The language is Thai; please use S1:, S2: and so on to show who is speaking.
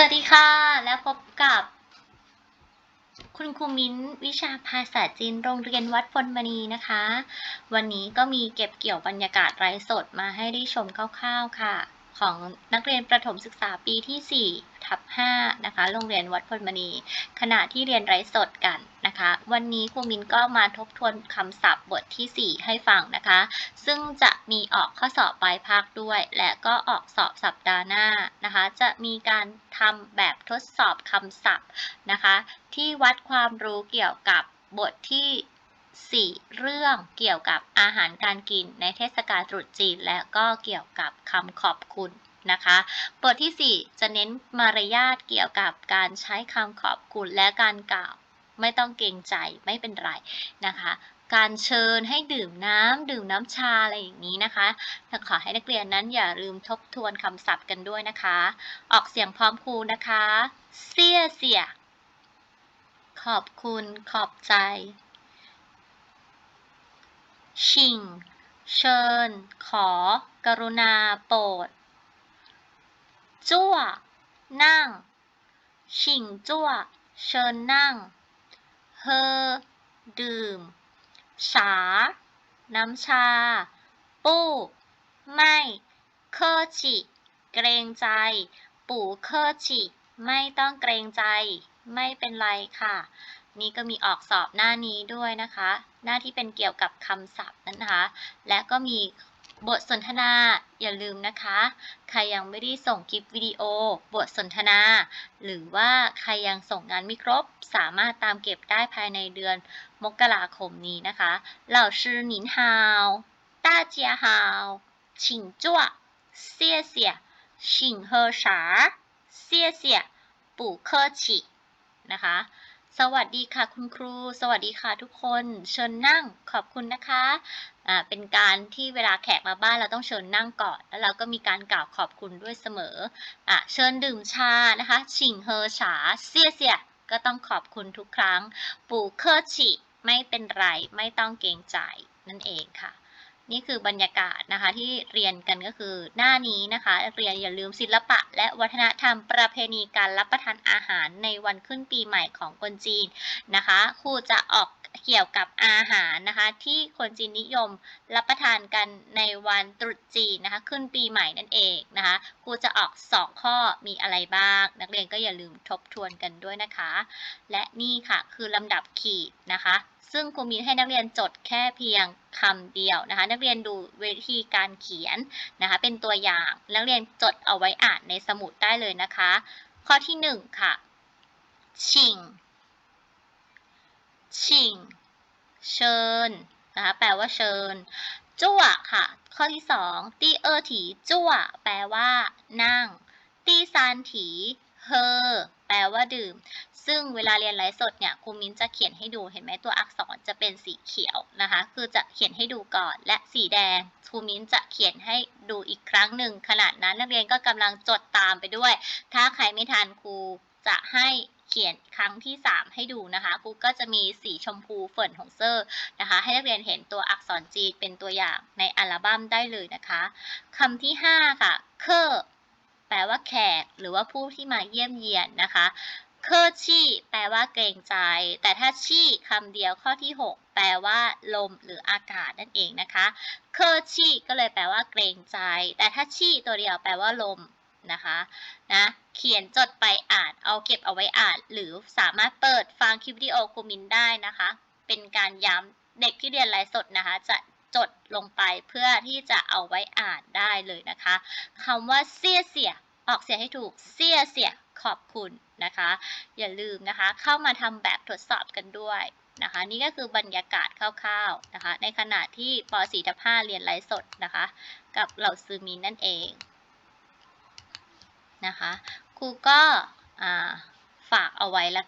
S1: สวัสดีค่ะ แล้วพบกับ คุณครูมิ้นวิชาภาษาจีนโรงเรียนวัดพลมณีนะคะ วันนี้ก็มีเก็บเกี่ยวบรรยากาศไร้สดมาให้ได้ชมคร่าวๆค่ะ ของนักเรียนประถมศึกษาปีที่ 4 ทับ 5 นะคะ โรงเรียนวัดพลมณี ขณะที่เรียนไร้สดกัน นะคะ วันนี้ครูมินก็มาทบทวนคำศัพท์บทที่ 4 ให้ฟังนะคะ ซึ่งจะมีออกข้อสอบปลายภาคด้วย และก็ออกสอบสัปดาห์หน้านะคะ จะมีการทำแบบทดสอบคำศัพท์นะคะ ที่วัดความรู้เกี่ยวกับบทที่ 4 เรื่องเกี่ยวกับอาหารการกินในเทศกาลตรุษจีน และก็เกี่ยวกับคำขอบคุณนะคะบทที่ 4 จะเน้นมารยาทเกี่ยวกับการใช้คำขอบคุณและการกล่าว ไม่ต้องเกรงใจไม่เป็นไรนะคะ การเชิญให้ดื่มน้ำดื่มน้ำชาอะไรอย่างนี้นะคะขอให้นักเรียนนั้นอย่าลืมทบทวนคำศัพท์กันด้วยนะคะ ออกเสียงพร้อมครูนะคะ เสียเสีย ขอบคุณขอบใจ ชิง เชิญ ขอ กรุณาโปรดจั่วนั่ง ชิงจั่ว เชิญนั่ง เฮอดื่มฉาน้ำชา ปู้ ไม่เคอจิ เกรงใจ ปู่เคอจิ ไม่ต้องเกรงใจ ไม่เป็นไรค่ะ นี่ก็มีออกสอบหน้านี้ด้วยนะคะ หน้าที่เป็นเกี่ยวกับคำศัพท์นะคะ และก็มี บทสนทนา อย่าลืมนะคะ ใครยังไม่ได้ส่งคลิปวิดีโอ บทสนทนา หรือว่าใครยังส่งงานไม่ครบ สามารถตามเก็บได้ภายในเดือนมกราคมนี้นะคะเหล่าชื่อหนินฮาว大家好请坐谢谢请喝茶谢谢不客气นะคะ สวัสดีค่ะคุณครู สวัสดีค่ะทุกคน เชิญนั่ง ขอบคุณนะคะ อ่าเป็นการที่เวลาแขกมาบ้านเราต้องเชิญนั่งก่อน แล้วเราก็มีการกล่าวขอบคุณด้วยเสมออะเชิญดื่มชานะคะชิงเฮอฉาเสียเสียก็ต้องขอบคุณทุกครั้ง ปู่เคอชิไม่เป็นไรไม่ต้องเกรงใจนั่นเองค่ะ นี่คือบรรยากาศนะคะที่เรียนกันก็คือหน้านี้นะคะเรียนอย่าลืมศิลปะ และวัฒนธรรมประเพณีการรับประทานอาหารในวันขึ้นปีใหม่ของคนจีนนะคะครูจะออก เกี่ยวกับอาหารนะคะ ที่คนจีนนิยมรับประทานกันในวันตรุษจีนนะคะ ขึ้นปีใหม่นั่นเองนะคะครูจะออก 2 ข้อมีอะไรบ้าง นักเรียนก็อย่าลืมทบทวนกันด้วยนะคะ และนี่ค่ะคือลำดับขีดนะคะ ซึ่งครูมีให้นักเรียนจดแค่เพียงคำเดียวนะคะ นักเรียนดูวิธีการเขียนนะคะ เป็นตัวอย่างนักเรียนจดเอาไว้อ่านในสมุดได้เลยนะคะ ข้อที่หนึ่งค่ะชิง ชิงเชิญนะคะแปลว่าเชิญจั่วค่ะ ข้อที่สองตีเออถีจั่วแปลว่า นั่ง ตีซานถีเฮอแปลว่าดื่ม ซึ่งเวลาเรียนไลฟ์สดเนี่ยครูมิ้นจะเขียนให้ดูเห็นไหมตัวอักษรจะเป็นสีเขียวนะคะ คือจะเขียนให้ดูก่อนและสีแดงครูมิ้นจะเขียนให้ดูอีกครั้งหนึ่งขนาดนั้นนักเรียนก็กำลังจดตามไปด้วย ถ้าใครไม่ทันครูจะให้ เขียนครั้งที่ 3 ให้ดูนะคะครูก็จะมีสีชมพูเฟิร์นของเซอร์นะคะ ให้นักเรียนเห็นตัวอักษรจีนเป็นตัวอย่างในอัลบั้มได้เลยนะคะคำที่ 5 ค่ะ เคอแปลว่าแขก หรือว่าผู้ที่มาเยี่ยมเยียนนะคะเคอชี่แปลว่าเกรงใจ แต่ถ้าชี่คำเดียวข้อที่ 6 แปลว่าลมหรืออากาศนั่นเองนะคะเคอชี่ก็เลยแปลว่าเกรงใจ แต่ถ้าชี่ตัวเดียวแปลว่าลม นะคะนะเขียนจดไปอ่านเอาเก็บเอาไว้อ่าน หรือสามารถเปิดฟังคลิปวิดีโอครูมินได้นะคะ เป็นการย้ำเด็กที่เรียนไลฟ์สดนะคะ จะจดลงไปเพื่อที่จะเอาไว้อ่านได้เลยนะคะคำว่าเสียเสียออกเสียงให้ถูกเสียเสียขอบคุณนะคะ อย่าลืมนะคะ เข้ามาทำแบบทดสอบกันด้วยนะคะ นี่ก็คือบรรยากาศคร่าวๆนะคะ ในขณะที่ป .4 ทับ5เรียนไลฟ์สดนะคะ กับเหล่าซือมีนั่นเอง นะคะครูก็ฝากเอาไว้แล้ว